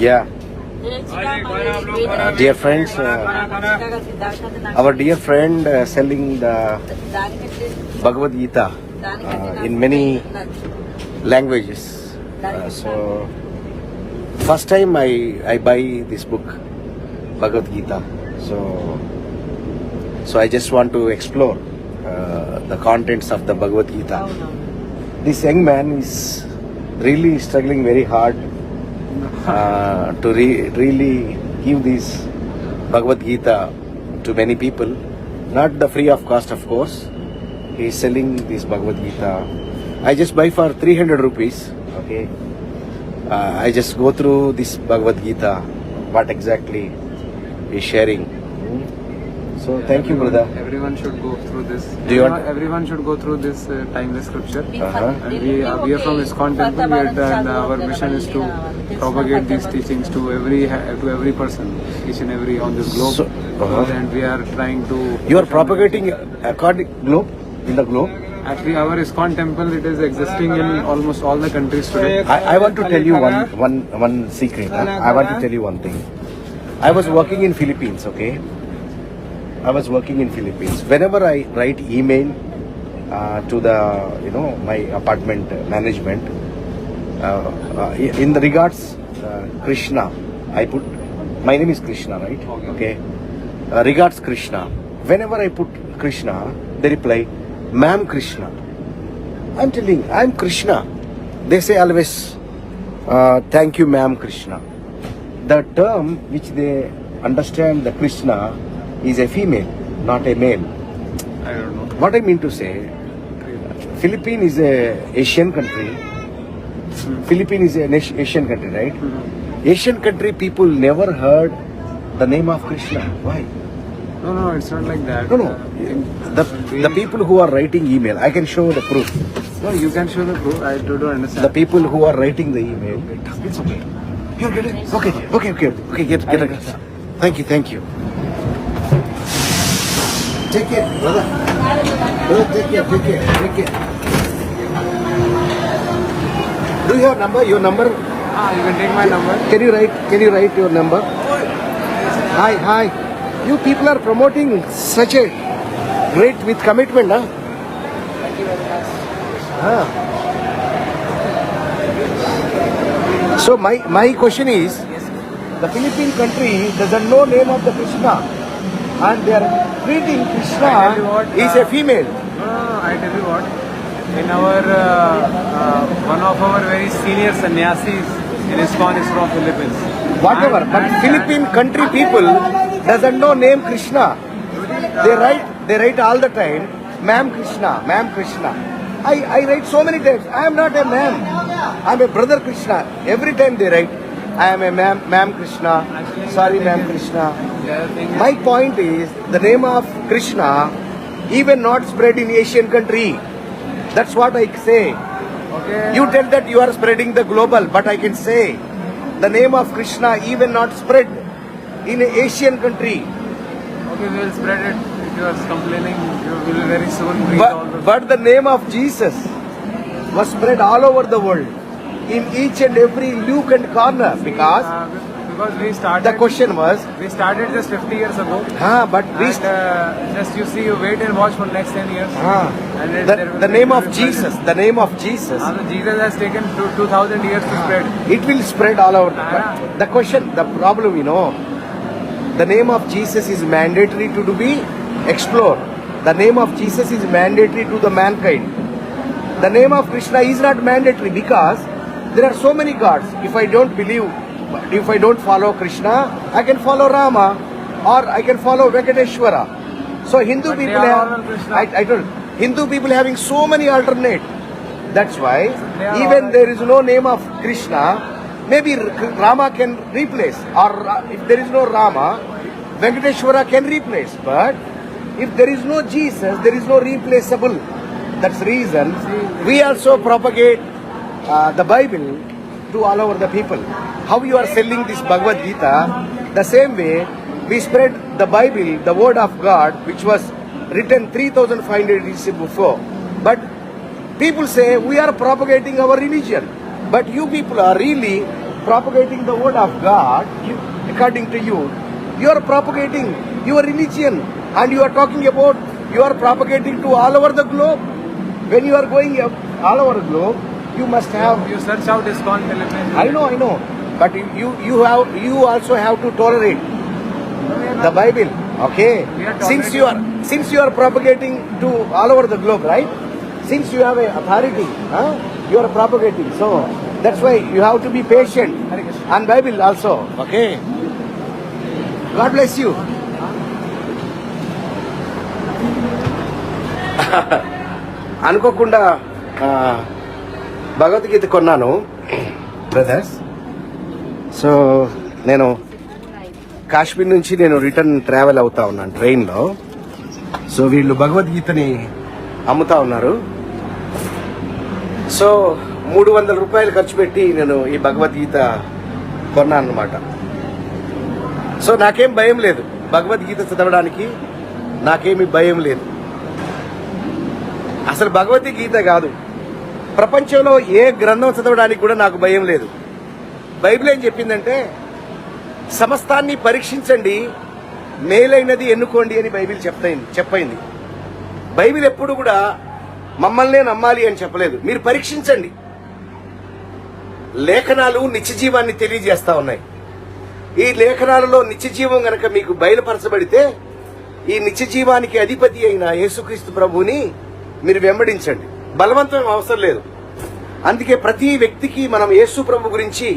Yeah, dear friends, uh, our dear friend uh, selling the Bhagavad Gita uh, in many languages. Uh, so, first time I, I buy this book, Bhagavad Gita. So, so I just want to explore uh, the contents of the Bhagavad Gita. This young man is really struggling very hard uh, to re- really give this Bhagavad Gita to many people. Not the free of cost, of course. He is selling this Bhagavad Gita. I just buy for 300 rupees. Okay. Uh, I just go through this Bhagavad Gita, what exactly is sharing. So thank you, brother. Everyone should go through this. Do you want- everyone, everyone should go through this uh, timeless scripture. Uh-huh. And we, uh, we are from ISKCON temple, we are, and our mission is to propagate these teachings to every to every person, each and every on this globe. So- uh-huh. And we are trying to. You are propagating according globe in the globe. Actually, our ISKCON temple it is existing in almost all the countries today. I, I want to tell you one, one, one secret. huh? I want to tell you one thing. I was working in Philippines, okay? I was working in Philippines. Whenever I write email uh, to the, you know, my apartment management, uh, uh, in the regards uh, Krishna, I put, my name is Krishna, right? Okay. Uh, regards Krishna. Whenever I put Krishna, they reply, Ma'am Krishna. I'm telling, I'm Krishna. They say always, uh, thank you, ma'am Krishna. The term which they understand the Krishna is a female, not a male. I don't know. What I mean to say, Philippines is a Asian country. Hmm. Philippines is an Asian country, right? Hmm. Asian country people never heard the name of Krishna. Why? No, no, it's not like that. No, no. Uh, uh The, the people who are writing email, I can show the proof. No, you can show the proof. I don't understand. The people who are writing the email, it's okay. You're getting okay, okay, okay, okay. Get, get, get. Thank you, thank you. Take care, brother. Brother, take care, take care, take care. Do you have number? Your number? Ah, you can take my number. Can you write? Can you write your number? Hi, hi. You people are promoting such a great with commitment, huh? Thank you very much. So my my question is, the Philippine country doesn't know name of the Krishna, and they are treating Krishna what, is uh, a female. No, no, no, I tell you what. In our uh, uh, one of our very senior sannyasis in ISKCON is from Philippines. Whatever, And- but and- Philippine country people doesn't know name Krishna. They write they write all the time, ma'am Krishna, ma'am Krishna. I, I write so many times, I am not a ma'am. I'm a brother Krishna. Every time they write, I am a ma'am, ma'am Krishna. Sorry, ma'am Krishna. The other thing is, My point is the name of Krishna even not spread in Asian country. That's what I say. okay, You tell that you are spreading the global, but I can say the name of Krishna even not spread in Asian country. okay, we will spread it. If you are complaining, you will very soon But, but the name of Jesus was spread all over the world in each and every nook and corner because Uh, because we started. the question was, We started just 50 years ago. ah, but we And uh, just you see, you wait and watch for next 10 years. ah, And it- the, the name of Jesus, the name of Jesus, Jesus has taken 2000 years to spread. it will spread all over. the- But the question, the problem, you know, the name of Jesus is mandatory to, to be explored. The name of Jesus is mandatory to the mankind. The name of Krishna is not mandatory because there are so many gods. If I don't believe, if I don't follow Krishna, I can follow Rama or I can follow Venkateshwara. So Hindu But people have. I, I told, Hindu people having so many alternate. That's why even there is no name of Krishna, maybe Rama can replace or uh, if there is no Rama, Venkateshwara can replace. But if there is no Jesus, there is no replaceable. That's reason we also propagate uh, the Bible to all over the people. How you are selling this Bhagavad Gita, the same way we spread the Bible, the Word of God, which was written 3,500 years before. But people say we are propagating our religion. But you people are really propagating the word of God, according to you, you are propagating your religion and you are talking about you are propagating to all over the globe. When you are going up all over the globe, you must have. You search out ISKCON pilgrimage. I know, I know, but you you have you also have to tolerate the Bible. Okay, We are since you are since you are propagating to all over the globe, right? Since you have a authority, huh? you are propagating. So that's why you have to be patient. And Bible also. Okay. God bless you. అనుకోకుండా ఆ, భగవద్గీత కొన్నాను. Brothers so నేను కాశ్మీర్ నుంచి నేను return travel అవుతా ఉన్నాను ట్రైన్లో. So వీళ్ళు భగవద్గీతని అమ్ముతా ఉన్నారు. సో మూడు వందల రూపాయలు ఖర్చు పెట్టి నేను ఈ భగవద్గీత కొన్నాను అనమాట సో నాకేం భయం లేదు. భగవద్గీత చదవడానికి నాకేమి భయం లేదు. అసలు భగవద్గీత కాదు. ప్రపంచంలో ఏ గ్రంథం చదవడానికి కూడా నాకు భయం లేదు. బైబిల్ ఏం చెప్పిందంటే సమస్తాన్ని పరీక్షించండి మేలైనది ఎన్నుకోండి అని బైబిల్ చెప్తాయింది చెప్పైంది బైబిల్ ఎప్పుడు కూడా మమ్మల్నే నమ్మాలి అని చెప్పలేదు. మీరు పరీక్షించండి. లేఖనాలు నిత్య జీవాన్ని తెలియజేస్తా ఉన్నాయి. ఈ లేఖనాలలో నిత్య జీవం గనక మీకు బయలుపరచబడితే ఈ నిత్య జీవానికి అధిపతి అయిన యేసుక్రీస్తు ప్రభువుని మీరు వెంబడించండి. బలవంతం అవసరం లేదు. అందుకే ప్రతి వ్యక్తికి మనం యేసు ప్రభు గురించి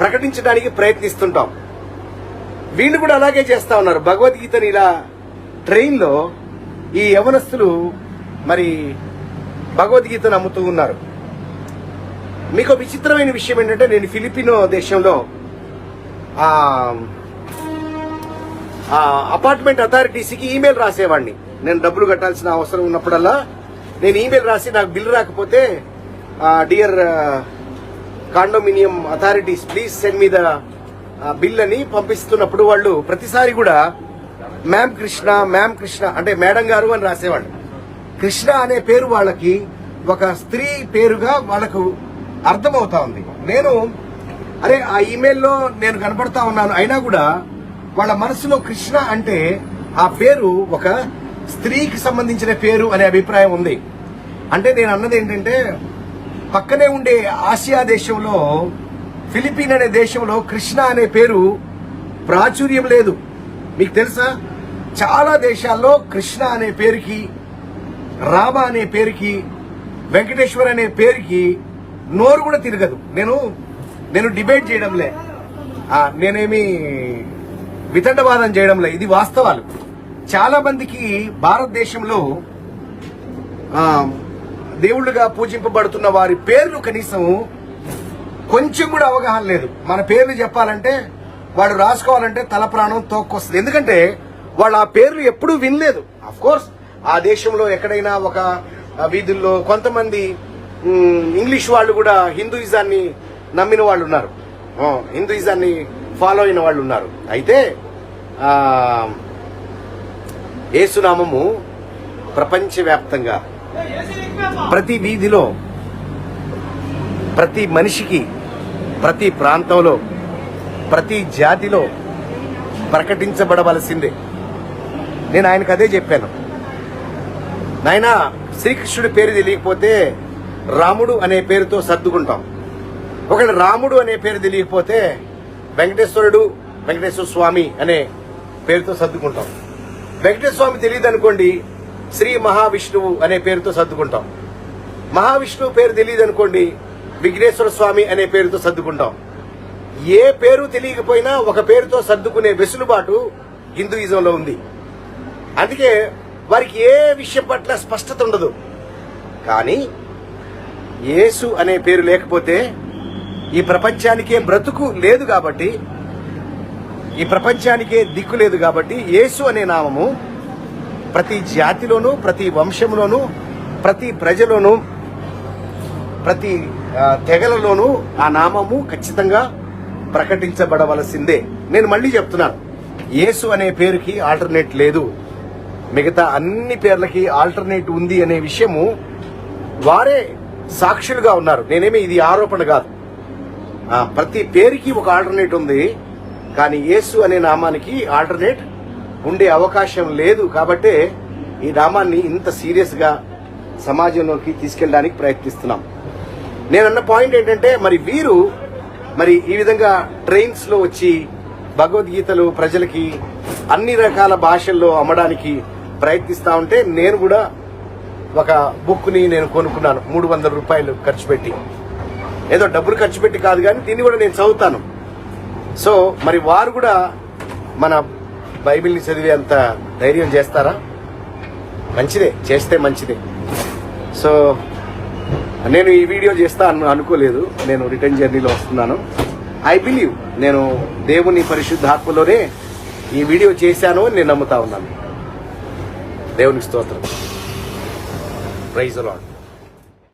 ప్రకటించడానికి ప్రయత్నిస్తుంటాం. వీళ్ళు కూడా అలాగే చేస్తా ఉన్నారు. భగవద్గీతని ఇలా ట్రైన్లో ఈ యవనస్తులు మరి భగవద్గీతను అమ్ముతూ ఉన్నారు. మీకు విచిత్రమైన విషయం ఏంటంటే నేను ఫిలిపినో దేశంలో అపార్ట్మెంట్ అథారిటీస్కి ఈమెయిల్ రాసేవాడిని. నేను డబ్బులు కట్టాల్సిన అవసరం ఉన్నప్పుడల్లా నేను ఈమెయిల్ రాసి నాకు బిల్ రాకపోతే dear condominium authorities please send me the bill అని పంపిస్తున్నప్పుడు వాళ్ళు ప్రతిసారి కూడా మ్యామ్ కృష్ణ మ్యామ్ కృష్ణ అంటే మేడం గారు అని రాసేవాళ్ళు. కృష్ణ అనే పేరు వాళ్ళకి ఒక స్త్రీ పేరుగా వాళ్ళకు అర్థమవుతా ఉంది. నేను అరే ఆ ఇమెయిల్లో నేను కనపడతా ఉన్నాను. అయినా కూడా వాళ్ళ మనసులో కృష్ణ అంటే ఆ పేరు ఒక స్త్రీకి సంబంధించిన పేరు అనే అభిప్రాయం ఉంది. అంటే నేను అన్నది ఏంటంటే పక్కనే ఉండే ఆసియా దేశంలో ఫిలిపీన్ అనే దేశంలో కృష్ణ అనే పేరు ప్రాచుర్యం లేదు. మీకు తెలుసా? చాలా దేశాల్లో కృష్ణ అనే పేరుకి రామ అనే పేరుకి వెంకటేశ్వర్ అనే పేరుకి నోరు కూడా తిరగదు. నేను నేను డిబేట్ చేయడంలే. నేనేమి వితండవాదం చేయడంలే. ఇది వాస్తవాలు. చాలా మందికి భారతదేశంలో దేవుళ్ళుగా పూజింపబడుతున్న వారి పేర్లు కనీసం కొంచెం కూడా అవగాహన లేదు. మన పేర్లు చెప్పాలంటే వాడు రాసుకోవాలంటే తల ప్రాణం తోక్కొస్తుంది. ఎందుకంటే వాళ్ళు ఆ పేర్లు ఎప్పుడూ వినలేదు. అఫ్ కోర్స్ ఆ దేశంలో ఎక్కడైనా ఒక వీధుల్లో కొంతమంది ఇంగ్లీష్ వాళ్ళు కూడా హిందూయిజాన్ని నమ్మిన వాళ్ళు ఉన్నారు. హిందూయిజాన్ని ఫాలో అయిన వాళ్ళు ఉన్నారు. అయితే ఏసునామము యేసునామము ప్రపంచవ్యాప్తంగా ప్రతి వీధిలో ప్రతి మనిషికి ప్రతి ప్రాంతంలో ప్రతి జాతిలో ప్రకటించబడవలసిందే. నేను ఆయనకు అదే చెప్పాను. నాయన శ్రీకృష్ణుడి పేరు తెలియకపోతే రాముడు అనే పేరుతో సర్దుకుంటాం. ఒకవేళ రాముడు అనే పేరు తెలియకపోతే వెంకటేశ్వరుడు వెంకటేశ్వర స్వామి అనే పేరుతో సర్దుకుంటాం. వెంకటేశ్వర స్వామి తెలియదు అనుకోండి శ్రీ మహావిష్ణువు అనే పేరుతో సర్దుకుంటాం. మహావిష్ణువు పేరు తెలియదు అనుకోండి విఘ్నేశ్వర స్వామి అనే పేరుతో సర్దుకుంటాం. ఏ పేరు తెలియకపోయినా ఒక పేరుతో సర్దుకునే వెసులుబాటు హిందూయిజంలో ఉంది. అందుకే వారికి ఏ విషయం పట్ల స్పష్టత ఉండదు. కానీ యేసు అనే పేరు లేకపోతే ఈ ప్రపంచానికే బ్రతుకు లేదు కాబట్టి ఈ ప్రపంచానికే దిక్కు లేదు కాబట్టి యేసు అనే నామము ప్రతి జాతిలోనూ ప్రతి వంశంలోనూ ప్రతి ప్రజలోనూ ప్రతి తెగలలోనూ ఆ నామము ఖచ్చితంగా ప్రకటించబడవలసిందే. నేను మళ్ళీ చెప్తున్నాను. యేసు అనే పేరుకి ఆల్టర్నేట్ లేదు. మిగతా అన్ని పేర్లకి ఆల్టర్నేట్ ఉంది అనే విషయము వారే సాక్షులుగా ఉన్నారు. నేనేమి ఇది ఆరోపణ కాదు. ప్రతి పేరుకి ఒక ఆల్టర్నేట్ ఉంది. కానీ యేసు అనే నామానికి ఆల్టర్నేట్ ఉండే అవకాశం లేదు కాబట్టే ఈ నామాన్ని ఇంత సీరియస్గా సమాజంలోకి తీసుకెళ్ళడానికి ప్రయత్నిస్తున్నాం. నేనన్న పాయింట్ ఏంటంటే మరి వీరు మరి ఈ విధంగా ట్రైన్స్లో వచ్చి భగవద్గీతలు ప్రజలకి అన్ని రకాల భాషల్లో అమ్మడానికి ప్రయత్నిస్తా ఉంటే నేను కూడా ఒక బుక్ని నేను కొనుక్కున్నాను. మూడు వందల రూపాయలు ఖర్చు పెట్టి. ఏదో డబ్బులు ఖర్చు పెట్టి కాదు కానీ దీన్ని కూడా నేను చదువుతాను. సో మరి వారు కూడా మన బైబిల్ని చదివే అంత ధైర్యం చేస్తారా? మంచిదే చేస్తే మంచిదే. సో నేను ఈ వీడియో చేస్తా అనుకోలేదు. నేను రిటర్న్ జర్నీలో వస్తున్నాను. ఐ బిలీవ్ నేను దేవుని పరిశుద్ధాత్మలోనే ఈ వీడియో చేశాను అని నేను నమ్ముతా ఉన్నాను. దేవునికి స్తోత్రం. Praise lord